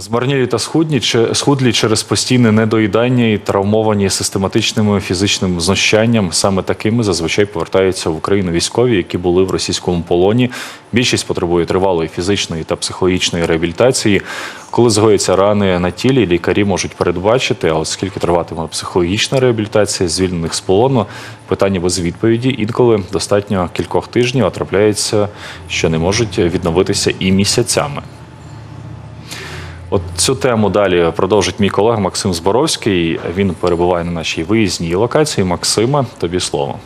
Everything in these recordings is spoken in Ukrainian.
Змарнілі та схудні, схудлі через постійне недоїдання і травмовані систематичним фізичним знущанням. Саме такими зазвичай повертаються в Україну військові, які були в російському полоні. Більшість потребує тривалої фізичної та психологічної реабілітації. Коли згоїться рани на тілі, лікарі можуть передбачити, а от скільки триватиме психологічна реабілітація звільнених з полону, питання без відповіді. Інколи достатньо кількох тижнів, а трапляється, що не можуть відновитися і місяцями. От цю тему далі продовжить мій колега Максим Зборовський. Він перебуває на нашій виїзній локації. Максима, тобі слово.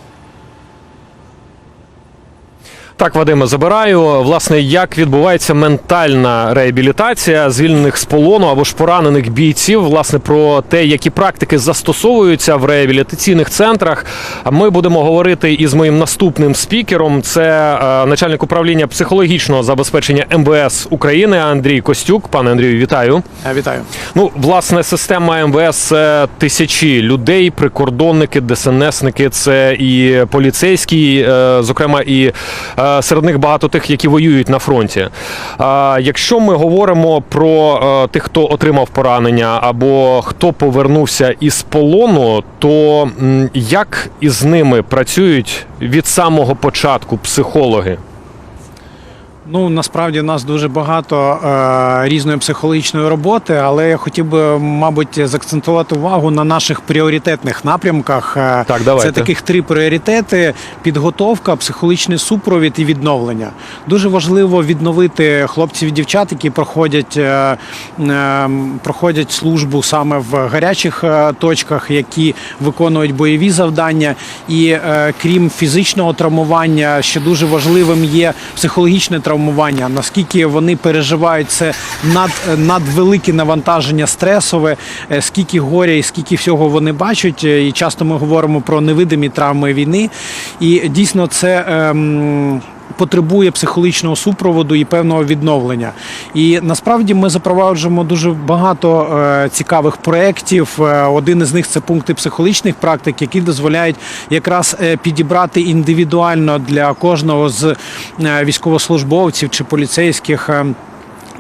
Так, Вадиме, забираю. Власне, як відбувається ментальна реабілітація звільнених з полону або ж поранених бійців, власне, про те, які практики застосовуються в реабілітаційних центрах. Ми будемо говорити із моїм наступним спікером. Це е, начальник управління психологічного забезпечення МВС України Андрій Костюк. Пане Андрію, вітаю. Е, Вітаю. Ну, власне, система МВС це тисячі людей, прикордонники, ДСНСники, це і поліцейські, е, зокрема, і серед них багато тих, які воюють на фронті. Якщо ми говоримо про е, тих, хто отримав поранення або хто повернувся із полону, то як із ними працюють від самого початку психологи? Ну насправді у нас дуже багато е, різної психологічної роботи, але я хотів би, мабуть, заакцентувати увагу на наших пріоритетних напрямках. Е, Так, давайте. Це таких три пріоритети: підготовка, психологічний супровід і відновлення. Дуже важливо відновити хлопців і дівчат, які проходять, е, е, проходять службу саме в гарячих е, точках, які виконують бойові завдання. І е, крім фізичного травмування, ще дуже важливим є психологічне травмування. Наскільки вони переживають це над, надвелике навантаження стресове, е, скільки горя і скільки всього вони бачать. Е, І часто ми говоримо про невидимі травми війни. І дійсно це. ем, Потребує психологічного супроводу і певного відновлення. І насправді ми запроваджуємо дуже багато е, цікавих проєктів. Е, один із них це пункти психологічних практик, які дозволяють якраз е, підібрати індивідуально для кожного з військовослужбовців чи поліцейських.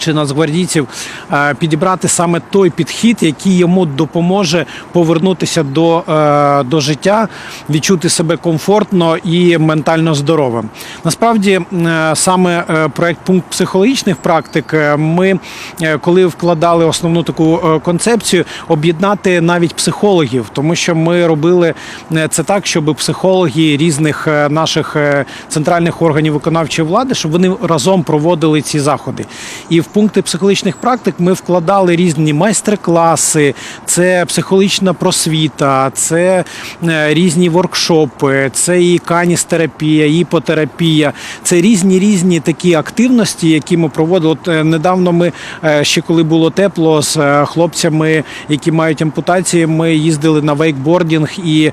Чи нацгвардійців е, підібрати саме той підхід, який йому допоможе повернутися до, е, до життя, відчути себе комфортно і ментально здоровим. Насправді, е, саме проект пункт психологічних практик. Ми коли вкладали основну таку концепцію, об'єднати навіть психологів, тому що ми робили це так, щоб психологи різних наших центральних органів виконавчої влади, щоб вони разом проводили ці заходи. І в пункти психологічних практик ми вкладали різні майстер-класи, це психологічна просвіта, це е, різні воркшопи, це і каністерапія, іпотерапія, це різні різні такі активності, які ми проводили. От е, недавно ми е, ще коли було тепло з хлопцями, які мають ампутації, ми їздили на вейкбордінг і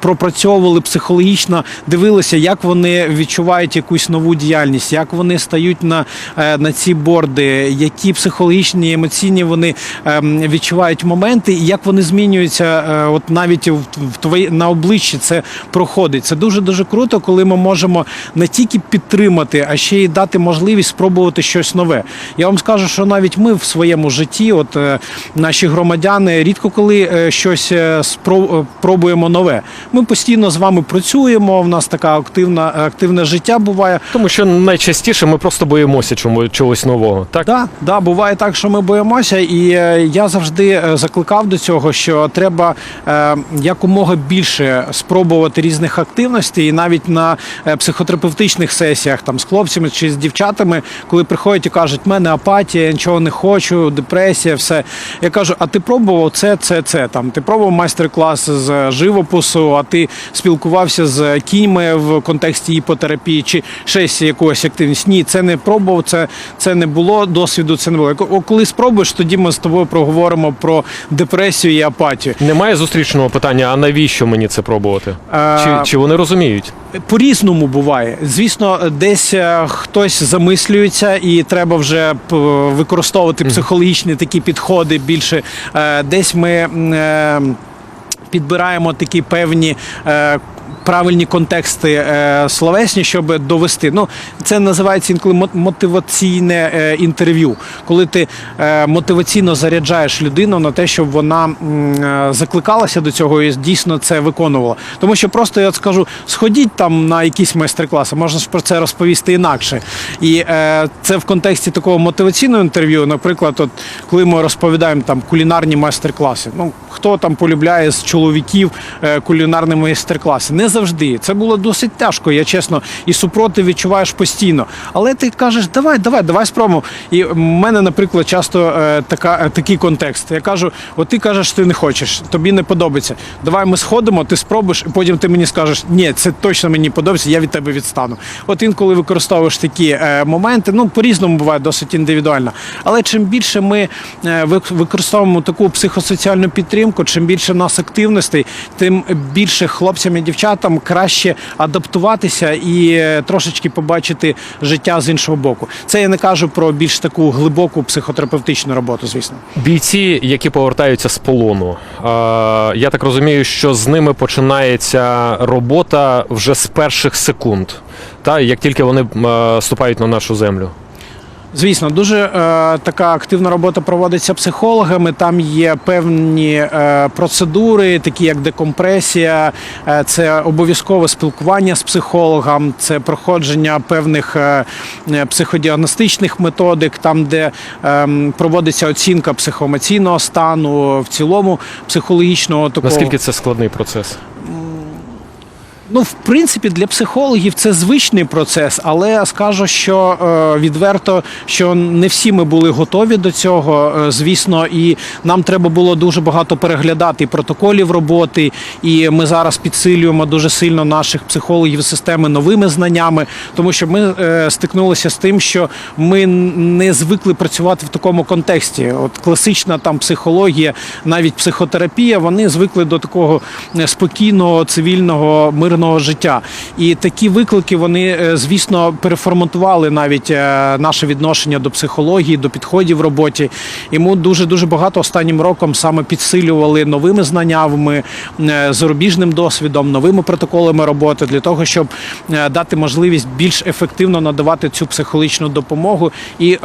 пропрацьовували психологічно, дивилися, як вони відчувають якусь нову діяльність, як вони стають на, на ці борди, які психологічні, емоційні вони ем, відчувають моменти, і як вони змінюються, е, от навіть в, твої на обличчі це проходить. Це дуже дуже круто, коли ми можемо не тільки підтримати, а ще й дати можливість спробувати щось нове. Я вам скажу, що навіть ми в своєму житті, от е, наші громадяни, рідко коли е, щось е, спро- е, пробуємо нове. Ми постійно з вами працюємо. В нас така активна активне життя буває. Тому що найчастіше ми просто боїмося чому чогось нового. Так Да, да, буває так, що ми боїмося, і е, я завжди е, закликав до цього, що треба е, якомога більше спробувати різних активностей, і навіть на психотерапевтичних сесіях там з хлопцями чи з дівчатами, коли приходять і кажуть, в мене апатія, я нічого не хочу, депресія, все. Я кажу, а ти пробував це, це, це там. Ти пробував майстер-клас з живопису, а ти спілкувався з кіньми в контексті іпотерапії чи ще з якоїсь активності. Ні, це не пробував, це, це не було досвіду, це не було. О, Коли спробуєш, тоді ми з тобою проговоримо про депресію і апатію. Немає зустрічного питання, а навіщо мені це пробувати? Е, Чи, чи вони розуміють? По-різному буває. Звісно, десь е, хтось замислюється, і треба вже використовувати психологічні такі підходи більше. Е, Десь ми. е, Підбираємо такі певні е, правильні контексти е, словесні, щоб довести. Ну, це називається інколи мо- мотиваційне е, інтерв'ю, коли ти е, мотиваційно заряджаєш людину на те, щоб вона закликалася до цього і дійсно це виконувала. Тому що просто я скажу, сходіть там на якісь майстер-класи, можна ж про це розповісти інакше. І це в контексті такого мотиваційного інтерв'ю, наприклад, от коли ми розповідаємо там кулінарні майстер-класи. Ну хто там полюбляє з чоловіків кулінарні майстер-класи? Не завжди. Це було досить тяжко, я чесно, і супротив відчуваєш постійно. Але ти кажеш, давай, давай, давай спробуємо. І в мене, наприклад, часто е, така, е, такий контекст. Я кажу: от ти кажеш, ти не хочеш, тобі не подобається. Давай ми сходимо, ти спробуєш, і потім ти мені скажеш, ні, це точно мені подобається, я від тебе відстану. От інколи використовуєш такі е, моменти, ну по-різному буває досить індивідуально. Але чим більше ми е, використовуємо таку психосоціальну підтримку, чим більше в нас активностей, тим більше хлопцям і дівчатам краще адаптуватися і е, трошечки побачити життя з іншого боку. Це я не кажу про більш таку глибоку психотерапевтичну роботу, звісно. Бійці, які повертаються з полону, я так розумію, що з ними починається робота вже з перших секунд, та як тільки вони е, ступають на нашу землю. Звісно, дуже е, така активна робота проводиться психологами. Там є певні е, процедури, такі як декомпресія, е, це обов'язкове спілкування з психологом, це проходження певних е, е, психодіагностичних методик, там, де е, проводиться оцінка психоемоційного стану, в цілому психологічного такого. Наскільки це складний процес? Ну, в принципі, для психологів це звичний процес, але скажу, що е, відверто, що не всі ми були готові до цього. Е, звісно, і нам треба було дуже багато переглядати протоколів роботи. І ми зараз підсилюємо дуже сильно наших психологів системи новими знаннями, тому що ми е, стикнулися з тим, що ми не звикли працювати в такому контексті. От класична там психологія, навіть психотерапія, вони звикли до такого спокійного, цивільного, мирного життя. І такі виклики вони, е, звісно, переформатували навіть е, наше відношення до психології, до підходів в роботі. Ми дуже дуже багато останнім роком саме підсилювали новими знаннями, е, зарубіжним досвідом, новими протоколами роботи для того, щоб дати можливість більш ефективно надавати цю психологічну допомогу і.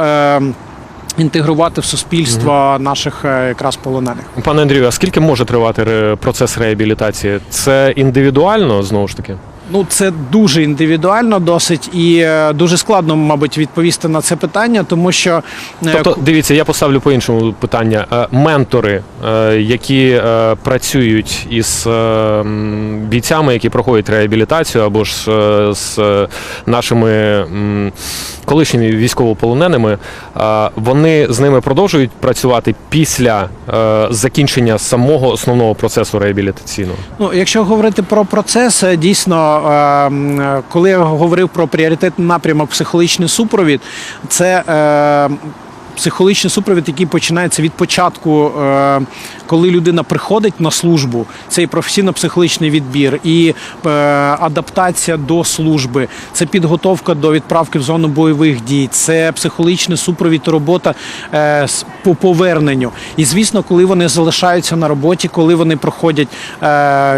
Інтегрувати в суспільство наших е, якраз полонених. Пане Андрію, а скільки може тривати процес реабілітації? Це індивідуально знову ж таки? Ну, це дуже індивідуально, досить і е, дуже складно, мабуть, відповісти на це питання, тому що е, Тобто, дивіться, я поставлю по іншому питання. Е, Ментори, які працюють із бійцями, які проходять реабілітацію, або ж з нашими колишніми військовополоненими, вони з ними продовжують працювати після закінчення самого основного процесу реабілітаційного. Ну, якщо говорити про процес, дійсно, коли я говорив про пріоритетний напрямок психологічний супровід, це е, психологічний супровід, який починається від початку, е, коли людина приходить на службу, це і професійно-психологічний відбір, і е, адаптація до служби, це підготовка до відправки в зону бойових дій, це психологічний супровід, робота е, по поверненню. І звісно, коли вони залишаються на роботі, коли вони проходять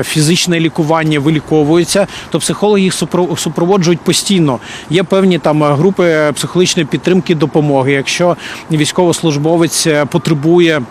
фізичне лікування, виліковуються, то психологи їх супро- супроводжують постійно. Є певні там групи психологічної підтримки допомоги. Якщо військовослужбовець е, потребує.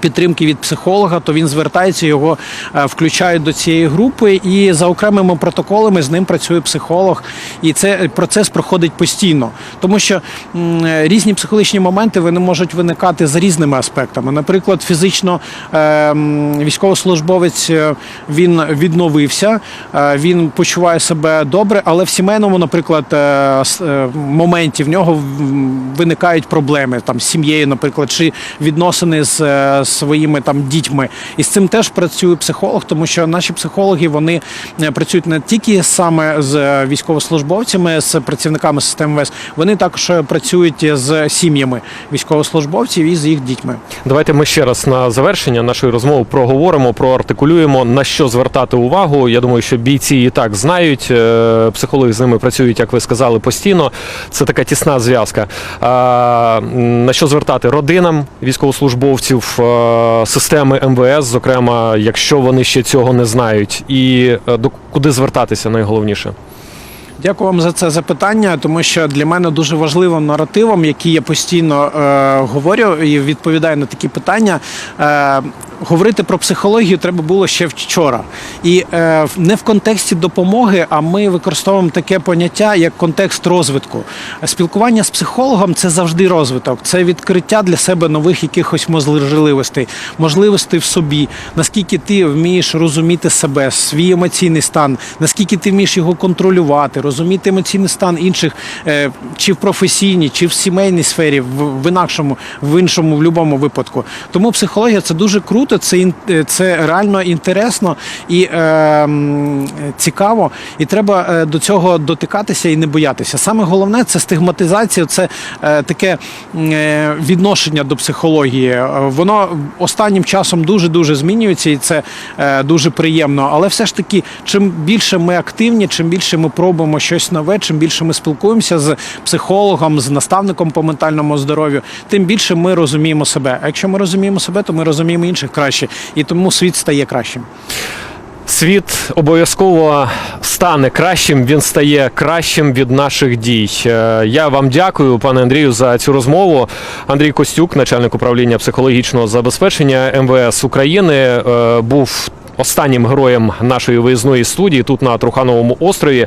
Підтримки від психолога, то він звертається, його е, включають до цієї групи, і за окремими протоколами з ним працює психолог. І це процес проходить постійно, тому що е, різні психологічні моменти вони можуть виникати за різними аспектами. Наприклад, фізично е, військовослужбовець е, він відновився, е, він почуває себе добре, але в сімейному, наприклад, е, е, моменті в нього виникають проблеми там з сім'єю, наприклад, чи відносини з своїми там дітьми. І з цим теж працює психолог, тому що наші психологи вони е, працюють не тільки саме з е, військовослужбовцями, з працівниками системи ВЕС, вони також е, працюють з сім'ями військовослужбовців і з їх дітьми. Давайте ми ще раз на завершення нашої розмови проговоримо, проартикулюємо на що звертати увагу. Я думаю, що бійці і так знають. Психологи з ними працюють, як ви сказали, постійно. Це така тісна зв'язка. На що звертати родинам військовослужбовців, системи МВС, зокрема, якщо вони ще цього не знають, і е, до куди звертатися найголовніше? Дякую вам за це запитання, тому що для мене дуже важливим наративом, який я постійно е, говорю і відповідаю на такі питання. Е, говорити про психологію треба було ще вчора. І е, не в контексті допомоги, а ми використовуємо таке поняття як контекст розвитку. Спілкування з психологом це завжди розвиток, це відкриття для себе нових якихось можливостей, можливостей в собі, наскільки ти вмієш розуміти себе, свій емоційний стан, наскільки ти вмієш його контролювати, розуміти емоційний стан інших, е, чи в професійній, чи в сімейній сфері, в, в інакшому, в іншому, в будь-якому випадку. Тому психологія це дуже круто, це, ін- е, це реально інтересно і е, цікаво. І треба е, до цього дотикатися і не боятися. Саме головне це стигматизація, це е, таке е, відношення до психології. Е, Воно останнім часом дуже дуже змінюється, і це е, дуже приємно. Але все ж таки, чим більше ми активні, чим більше ми пробуємо щось нове, чим більше ми спілкуємося з психологом, з наставником по ментальному здоров'ю, тим більше ми розуміємо себе. А якщо ми розуміємо себе, то ми розуміємо інших краще, і тому світ стає кращим. Світ обов'язково стане кращим. Він стає кращим від наших дій. Е, Я вам дякую, пане Андрію, за цю розмову. Андрій Костюк, начальник управління психологічного забезпечення МВС України, е, був останнім героєм нашої виїзної студії тут на Трухановому острові.